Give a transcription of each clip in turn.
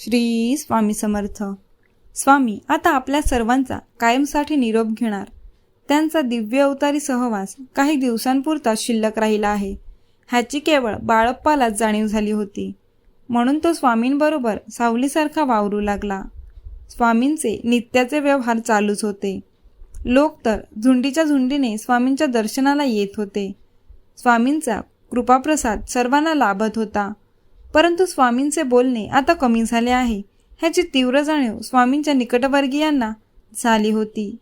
श्री स्वामी समर्थ. स्वामी आता आपल्या सर्वांचा कायमसाठी निरोप घेणार. त्यांचा दिव्य अवतारी सहवास काही दिवसांपुरता शिल्लक राहिला आहे. ह्याची केवळ बाळप्पालाच जाणीव झाली होती. म्हणून तो स्वामींबरोबर सावलीसारखा वावरू लागला. स्वामींचे नित्याचे व्यवहार चालूच होते. लोक तर झुंडीच्या झुंडीने स्वामींच्या दर्शनाला येत होते. स्वामींचा कृपाप्रसाद सर्वांना लाभत होता. परंतु स्वामींचे बोलणे आता कमी झाले आहे. ह्याची तीव्र जाणीव स्वामींच्या निकटवर्गीयांना झाली होती.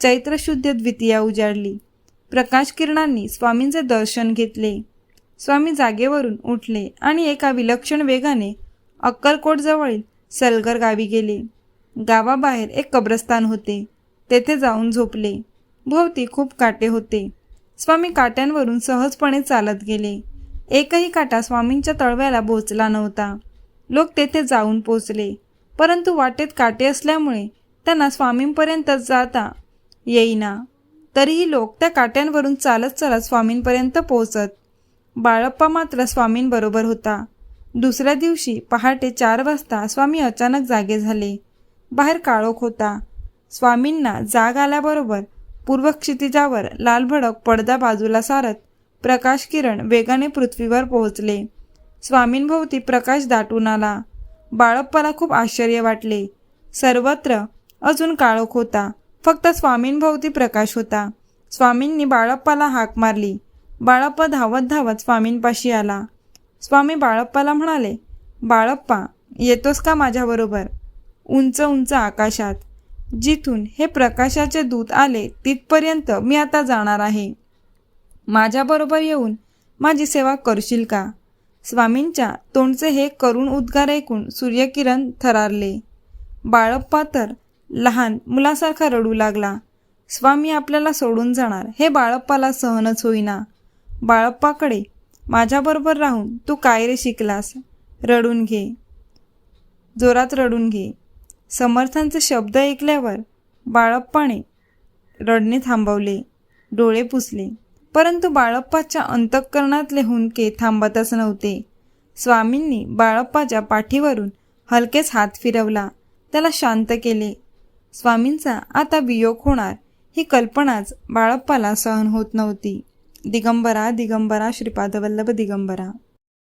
चैत्रशुद्ध द्वितीया उजाडली. प्रकाश किरणांनी स्वामींचे दर्शन घेतले. स्वामी जागेवरून उठले आणि एका विलक्षण वेगाने अक्कलकोटजवळील सलगर गावी गेले. गावाबाहेर एक कब्रस्तान होते. तेथे जाऊन झोपले. भोवती खूप काटे होते. स्वामी काट्यांवरून सहजपणे चालत गेले. एकही काटा स्वामींच्या तळव्याला बोचला नव्हता. लोक तेथे जाऊन पोचले परंतु वाटेत काटे असल्यामुळे त्यांना स्वामींपर्यंत जाता येईना. तरीही लोक त्या काट्यांवरून चालत चालत स्वामींपर्यंत पोहोचत. बाळप्पा मात्र स्वामींबरोबर होता. दुसऱ्या दिवशी पहाटे चार वाजता स्वामी अचानक जागे झाले. बाहेर काळोख होता. स्वामींना जाग आल्याबरोबर पूर्वक्षितिजावर लालभडक पडदा बाजूला सारत प्रकाश किरण वेगाने पृथ्वीवर पोहोचले. स्वामींभोवती प्रकाश दाटून आला. बाळप्पाला खूप आश्चर्य वाटले. सर्वत्र अजून काळोख होता. फक्त स्वामींभोवती प्रकाश होता. स्वामींनी बाळप्पाला हाक मारली. बाळप्पा धावत धावत स्वामींपाशी आला. स्वामी बाळप्पाला म्हणाले बाळप्पा येतोस का माझ्याबरोबर? उंच उंच आकाशात. जिथून हे प्रकाशाचे दूत आले तिथपर्यंत मी आता जाणार आहे. माझ्याबरोबर येऊन माझी सेवा करशील का? स्वामींच्या तोंडचे हे करुण उद्गार ऐकून सूर्यकिरण थरारले. बाळप्पा तर लहान मुलासारखा रडू लागला. स्वामी आपल्याला सोडून जाणार हे बाळप्पाला सहनच होईना. बाळप्पाकडे माझ्याबरोबर राहून तू काय रे शिकलास? रडून घे. जोरात रडून घे. समर्थांचे शब्द ऐकल्यावर बाळप्पाने रडणे थांबवले. डोळे पुसले. परंतु बाळप्पाच्या अंतःकरणातले हुंदके थांबतच नव्हते. स्वामींनी बाळप्पाच्या पाठीवरून हलकेच हात फिरवला. त्याला शांत केले. स्वामींचा आता वियोग होणार ही कल्पनाच बाळप्पाला सहन होत नव्हती. दिगंबरा दिगंबरा श्रीपादवल्लभ दिगंबरा.